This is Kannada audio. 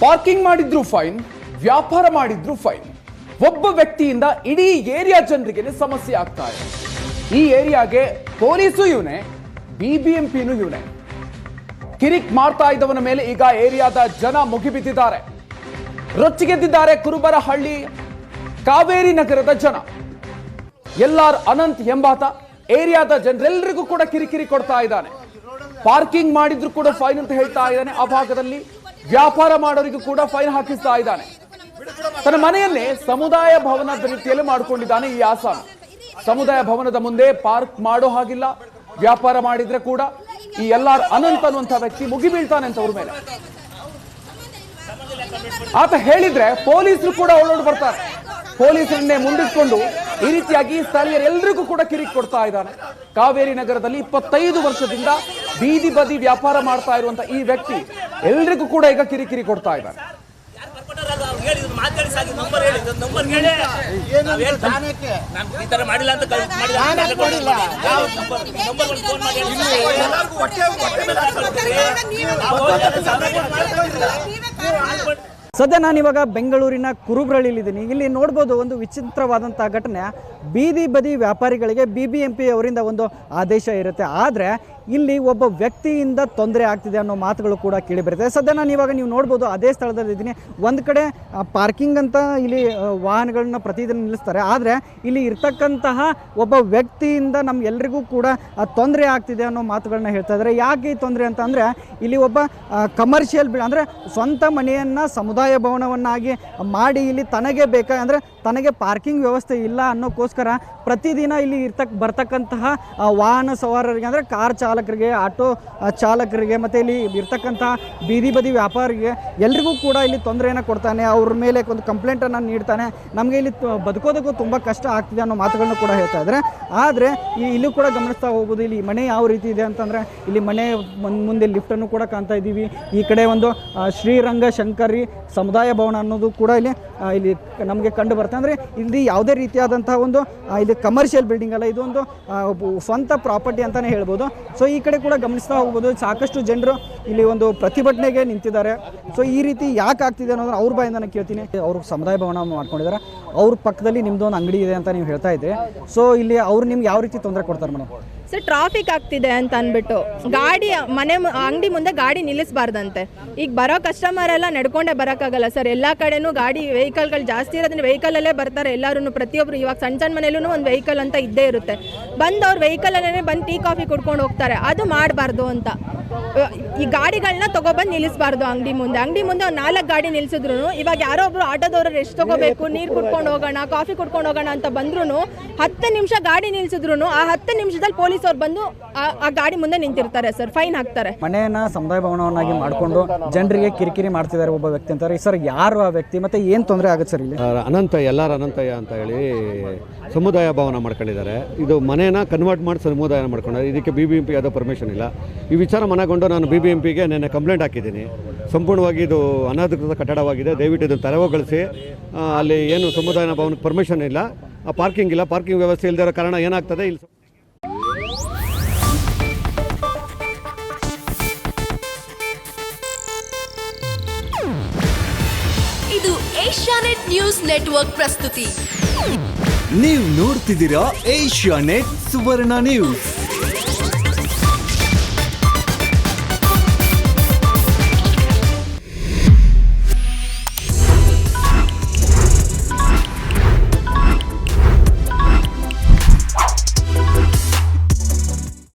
ಪಾರ್ಕಿಂಗ್ ಮಾಡಿದ್ರು ಫೈನ್, ವ್ಯಾಪಾರ ಮಾಡಿದ್ರು ಫೈನ್. ಒಬ್ಬ ವ್ಯಕ್ತಿಯಿಂದ ಇಡೀ ಏರಿಯಾ ಜನರಿಗೆ ಸಮಸ್ಯೆ ಆಗ್ತಾ ಇದೆ. ಈ ಏರಿಯಾಗೆ ಪೊಲೀಸು ಇವನೇ, ಬಿಬಿಎಂಪಿನು ಇವನೇ. ಕಿರಿಕ್ ಮಾಡ್ತಾ ಇದ್ದವನ ಮೇಲೆ ಈಗ ಏರಿಯಾದ ಜನ ಮುಗಿಬಿದ್ದಿದ್ದಾರೆ. ರೊಚ್ಚಿಗೆದ್ದಿದ್ದಾರೆ ಕುರುಬರಹಳ್ಳಿ, ಕಾವೇರಿ ನಗರದ ಜನ. ಎಲ್ಲಾರ್ ಅನಂತ್ ಎಂಬಾತ ಏರಿಯಾದ ಜನರೆಲ್ಲರಿಗೂ ಕೂಡ ಕಿರಿಕಿರಿ ಕೊಡ್ತಾ ಇದ್ದಾನೆ. ಪಾರ್ಕಿಂಗ್ ಮಾಡಿದ್ರು ಕೂಡ ಫೈನ್ ಅಂತ ಹೇಳ್ತಾ ಇದ್ದಾನೆ ಆ ಭಾಗದಲ್ಲಿ. ವ್ಯಾಪಾರ ಮಾಡೋರಿಗೂ ಕೂಡ ಫೈನ್ ಹಾಕಿಸ್ತಾ ಇದ್ದಾನೆ. ತನ್ನ ಮನೆಯನ್ನೇ ಸಮುದಾಯ ಭವನದ ರೀತಿಯಲ್ಲಿ ಮಾಡಿಕೊಂಡಿದ್ದಾನೆ ಈ ಆಸಾಮಿ ಸಮುದಾಯ ಭವನದ ಮುಂದೆ ಪಾರ್ಕ್ ಮಾಡೋ ಹಾಗಿಲ್ಲ, ವ್ಯಾಪಾರ ಮಾಡಿದ್ರೆ ಕೂಡ ಈ ಎಲ್ಲ ಅನಂತ ಅನ್ನುವಂಥ ವ್ಯಕ್ತಿ ಮುಗಿಬೀಳ್ತಾನೆ ಅಂತ ಅವ್ರ ಮೇಲೆ. ಆತ ಹೇಳಿದ್ರೆ ಪೊಲೀಸರು ಕೂಡ ಓಡೋಡ್ ಬರ್ತಾರೆ. ಪೊಲೀಸರನ್ನೇ ಮುಂದಿಟ್ಕೊಂಡು ಈ ರೀತಿಯಾಗಿ ಸ್ಥಳೀಯರೆಲ್ಲರಿಗೂ ಕೂಡ ಕಿರಿಕ್ ಕೊಡ್ತಾ ಇದ್ದಾನೆ. ಕಾವೇರಿ ನಗರದಲ್ಲಿ ಇಪ್ಪತ್ತೈದು ವರ್ಷದಿಂದ ಬೀದಿ ಬದಿ ವ್ಯಾಪಾರ ಮಾಡ್ತಾ ಇರುವಂತ ಈ ವ್ಯಕ್ತಿ ಎಲ್ರಿಗೂ ಕೂಡ ಈಗ ಕಿರಿಕಿರಿ ಕೊಡ್ತಾ ಇದ್ದಾರೆ. ಸದ್ಯ ನಾನು ಇವಾಗ ಬೆಂಗಳೂರಿನ ಕುರುಬ್ರಳ್ಳಿಲಿದ್ದೀನಿ ಇಲ್ಲಿ ನೋಡ್ಬೋದು ಒಂದು ವಿಚಿತ್ರವಾದಂಥ ಘಟನೆ. ಬೀದಿ ಬದಿ ವ್ಯಾಪಾರಿಗಳಿಗೆ ಬಿ ಬಿ ಎಂ ಪಿ ಅವರಿಂದ ಒಂದು ಆದೇಶ ಇರುತ್ತೆ. ಆದರೆ ಇಲ್ಲಿ ಒಬ್ಬ ವ್ಯಕ್ತಿಯಿಂದ ತೊಂದರೆ ಆಗ್ತಿದೆ ಅನ್ನೋ ಮಾತುಗಳು ಕೂಡ ಕೇಳಿಬರುತ್ತೆ ಸದ್ಯ ನಾನು ಇವಾಗ ನೀವು ನೋಡ್ಬೋದು ಅದೇ ಸ್ಥಳದಲ್ಲಿ ಇದ್ದೀನಿ. ಒಂದು ಕಡೆ ಪಾರ್ಕಿಂಗ್ ಅಂತ ಇಲ್ಲಿ ವಾಹನಗಳನ್ನ ಪ್ರತಿದಿನ ನಿಲ್ಲಿಸ್ತಾರೆ. ಆದರೆ ಇಲ್ಲಿ ಇರ್ತಕ್ಕಂತಹ ಒಬ್ಬ ವ್ಯಕ್ತಿಯಿಂದ ನಮ್ಗೆಲ್ರಿಗೂ ಕೂಡ ತೊಂದರೆ ಆಗ್ತಿದೆ ಅನ್ನೋ ಮಾತುಗಳನ್ನ ಹೇಳ್ತಾ ಇದ್ದಾರೆ. ಯಾಕೆ ಈ ತೊಂದರೆ ಅಂತ ಇಲ್ಲಿ ಒಬ್ಬ ಕಮರ್ಷಿಯಲ್ ಬಿಲ್ ಅಂದರೆ ಸ್ವಂತ ಮನೆಯನ್ನು, ಸಮುದಾಯ ಭವನವನ್ನಾಗಿ ಮಾಡಿ ಇಲ್ಲಿ ತನಗೆ ಬೇಕಾ, ಅಂದರೆ ತನಗೆ ಪಾರ್ಕಿಂಗ್ ವ್ಯವಸ್ಥೆ ಇಲ್ಲ ಅನ್ನೋಕ್ಕೋಸ್ಕರ ಪ್ರತಿದಿನ ಇಲ್ಲಿ ಇರ್ತಕ್ಕ ಬರ್ತಕ್ಕಂತಹ ವಾಹನ ಸವಾರರಿಗೆ ಅಂದರೆ ಕಾರ್ ಚಾಲಕರಿಗೆ, ಆಟೋ ಚಾಲಕರಿಗೆ ಮತ್ತು ಇಲ್ಲಿ ಇರ್ತಕ್ಕಂತಹ ಬೀದಿ ಬದಿ ವ್ಯಾಪಾರಿಗೆ ಎಲ್ರಿಗೂ ಕೂಡ ಇಲ್ಲಿ ತೊಂದರೆಯನ್ನು ಕೊಡ್ತಾನೆ, ಅವ್ರ ಮೇಲೆ ಒಂದು ಕಂಪ್ಲೇಂಟನ್ನು ನೀಡ್ತಾನೆ. ನಮಗೆ ಇಲ್ಲಿ ಬದುಕೋದಕ್ಕೂ ತುಂಬ ಕಷ್ಟ ಆಗ್ತಿದೆ ಅನ್ನೋ ಮಾತುಗಳನ್ನು ಕೂಡ ಹೇಳ್ತಾ ಇದ್ದಾರೆ. ಆದರೆ ಈ, ಇಲ್ಲೂ ಕೂಡ ಗಮನಿಸ್ತಾ ಹೋಗ್ಬೋದು, ಇಲ್ಲಿ ಮನೆ ಯಾವ ರೀತಿ ಇದೆ ಅಂತಂದರೆ ಇಲ್ಲಿ ಮನೆ ಮುಂದೆ ಲಿಫ್ಟನ್ನು ಕೂಡ ಕಾಣ್ತಾ ಇದ್ದೀವಿ. ಈ ಕಡೆ ಒಂದು ಶ್ರೀರಂಗ ಶಂಕರಿ ಸಮುದಾಯ ಭವನ ಅನ್ನೋದು ಕೂಡ ಇಲ್ಲಿ ಇಲ್ಲಿ ನಮಗೆ ಕಂಡು ಬರುತ್ತೆ. ಅಂದರೆ ಇಲ್ಲಿ ಯಾವುದೇ ರೀತಿಯಾದಂಥ ಒಂದು ಇದು ಕಮರ್ಷಿಯಲ್ ಬಿಲ್ಡಿಂಗ್ ಅಲ್ಲ, ಇದು ಒಂದು ಸ್ವಂತ ಪ್ರಾಪರ್ಟಿ ಅಂತಲೇ ಹೇಳ್ಬೋದು. ಸೊ ಈ ಕಡೆ ಕೂಡ ಗಮನಿಸ್ತಾ ಹೋಗ್ಬೋದು, ಸಾಕಷ್ಟು ಜನರು ಇಲ್ಲಿ ಒಂದು ಪ್ರತಿಭಟನೆಗೆ ನಿಂತಿದ್ದಾರೆ. ಸೊ ಈ ರೀತಿ ಯಾಕೆ ಆಗ್ತಿದೆ ಅನ್ನೋದನ್ನ ಅವ್ರ ಬಾಯಿಂದ ನಾನು ಕೇಳ್ತೀನಿ. ಅವರು ಸಮುದಾಯ ಭವನ ಮಾಡ್ಕೊಂಡಿದ್ದಾರೆ. ಅವ್ರ ಪಕ್ಕದಲ್ಲಿ ನಿಮ್ದು ಒಂದು ಅಂಗಡಿ ಇದೆ ಅಂತ ನೀವು ಹೇಳ್ತಾ ಇದ್ರಿ ಸೊ ಇಲ್ಲಿ ಅವ್ರು ನಿಮ್ಗೆ ಯಾವ ರೀತಿ ತೊಂದರೆ ಕೊಡ್ತಾರೆ ಮೇಡಮ್? ಸರ್ ಟ್ರಾಫಿಕ್ ಆಗ್ತಿದೆ ಅಂತ ಅಂದ್ಬಿಟ್ಟು ಗಾಡಿ, ಮನೆ ಅಂಗಡಿ ಮುಂದೆ ಗಾಡಿ ನಿಲ್ಲಿಸಬಾರ್ದಂತೆ. ಈಗ ಬರೋ ಕಸ್ಟಮರ್ ಎಲ್ಲ ನಡ್ಕೊಂಡೇ ಬರೋಕ್ಕಾಗಲ್ಲ ಸರ್. ಎಲ್ಲ ಕಡೆನೂ ಗಾಡಿ ವೆಹಿಕಲ್ಗಳು ಜಾಸ್ತಿ ಇರೋದ್ರಿಂದ ವೆಹಿಕಲಲ್ಲೇ ಬರ್ತಾರೆ. ಎಲ್ಲರೂ ಪ್ರತಿಯೊಬ್ಬರು ಇವಾಗ ಸಣ್ಣ ಸಣ್ಣ ಮನೇಲೂ ಒಂದು ವೆಹಿಕಲ್ ಅಂತ ಇದ್ದೇ ಇರುತ್ತೆ. ಬಂದು ಅವ್ರು ವೆಹಿಕಲಲ್ಲೇ ಬಂದು ಟೀ, ಕಾಫಿ ಕುಡ್ಕೊಂಡು ಹೋಗ್ತಾರೆ. ಅದು ಮಾಡಬಾರ್ದು ಅಂತ. ಈ ಗಾಡಿಗಳನ್ನ ತಗೊಬಂದು ನಿಲ್ಲಿಸಬಾರ್ದು ಅಂಗಡಿ ಮುಂದೆ. ಅಂಗಡಿ ಮುಂದೆ ಒಂದು ನಾಲ್ಕು ಗಾಡಿ ನಿಲ್ಸಿದ್ರು ಇವಾಗ ಯಾರೋ ಒಬ್ರು ಆಟೋದವ್ರು ರೆಸ್ಟ್ ತಗೋಬೇಕು? ನೀರು ಕುಡ್ಕೊಂಡು ಹೋಗೋಣ ಕಾಫಿ ಕುಡ್ಕೊಂಡು ಹೋಗೋಣ ಅಂತ ಬಂದ್ರು ಹತ್ತು ನಿಮಿಷ ಗಾಡಿ ನಿಲ್ಸಿದ್ರು ಆ ಹತ್ತು ನಿಮಿಷದಲ್ಲಿ ಪೊಲೀಸ್ ಅವ್ರು ಬಂದು ಆ- ಗಾಡಿ ಮುಂದೆ ನಿಂತಿರ್ತಾರೆ ಸರ್. ಫೈನ್ ಹಾಕ್ತಾರೆ. ಮನೆಯನ್ನ ಸಮುದಾಯ ಭವನವನ್ನಾಗಿ ಮಾಡಿಕೊಂಡು ಜನರಿಗೆ ಕಿರಿಕಿರಿ ಮಾಡ್ತಿದ್ದಾರೆ ಒಬ್ಬ ವ್ಯಕ್ತಿ ಅಂತಾರೆ ಸರ್ ಯಾರು ಆ ವ್ಯಕ್ತಿ? ಮತ್ತೆ ಏನು ತೊಂದರೆ ಆಗುತ್ತೆ ಸರ್ ಇಲ್ಲಿ? ಅನಂತ ಎಲ್ಲಾರ ಅನಂತಯ್ಯ ಅಂತ ಹೇಳಿ ಸಮುದಾಯ ಭವನ ಮಾಡ್ಕೊಂಡಿದ್ದಾರೆ. ಇದು ಮನೇನ ಕನ್ವರ್ಟ್ ಮಾಡಿ ಸಮುದಾಯ ಮಾಡ್ಕೊಂಡಿದ್ದಾರೆ. ಇದಕ್ಕೆ ಬಿ ಬಿ ಎಂ ಪಿ ಯಾವುದೋ ಪರ್ಮಿಷನ್ ಇಲ್ಲ. ಈ ವಿಚಾರ ಮನಗೊಂಡು ನಾನು ಬಿ ಬಿ ಎಂ ಪಿಗೆ ನೆನ್ನೆ ಕಂಪ್ಲೇಂಟ್ ಹಾಕಿದ್ದೀನಿ. ಸಂಪೂರ್ಣವಾಗಿ ಇದು ಅನಧಿಕೃತ ಕಟ್ಟಡವಾಗಿದೆ. ದಯವಿಟ್ಟು ಇದನ್ನು ತೆರವುಗೊಳಿಸಿ ಅಲ್ಲಿ ಏನು ಸಮುದಾಯ ಭವನಕ್ಕೆ ಪರ್ಮಿಷನ್ ಇಲ್ಲ. ಪಾರ್ಕಿಂಗ್ ಇಲ್ಲ. ಪಾರ್ಕಿಂಗ್ ವ್ಯವಸ್ಥೆ ಇಲ್ಲದಿರೋ ಕಾರಣ ಏನಾಗ್ತದೆ ಇಲ್ಲಿ ಇದು ಏಷ್ಯಾನೆಟ್ ನ್ಯೂಸ್ ನೆಟ್ವರ್ಕ್ ಪ್ರಸ್ತುತಿ. ನೀವು ನೋಡ್ತಿದ್ದೀರಾ ಏಷ್ಯಾ ನೆಟ್ ಸುವರ್ಣ ನ್ಯೂಸ್.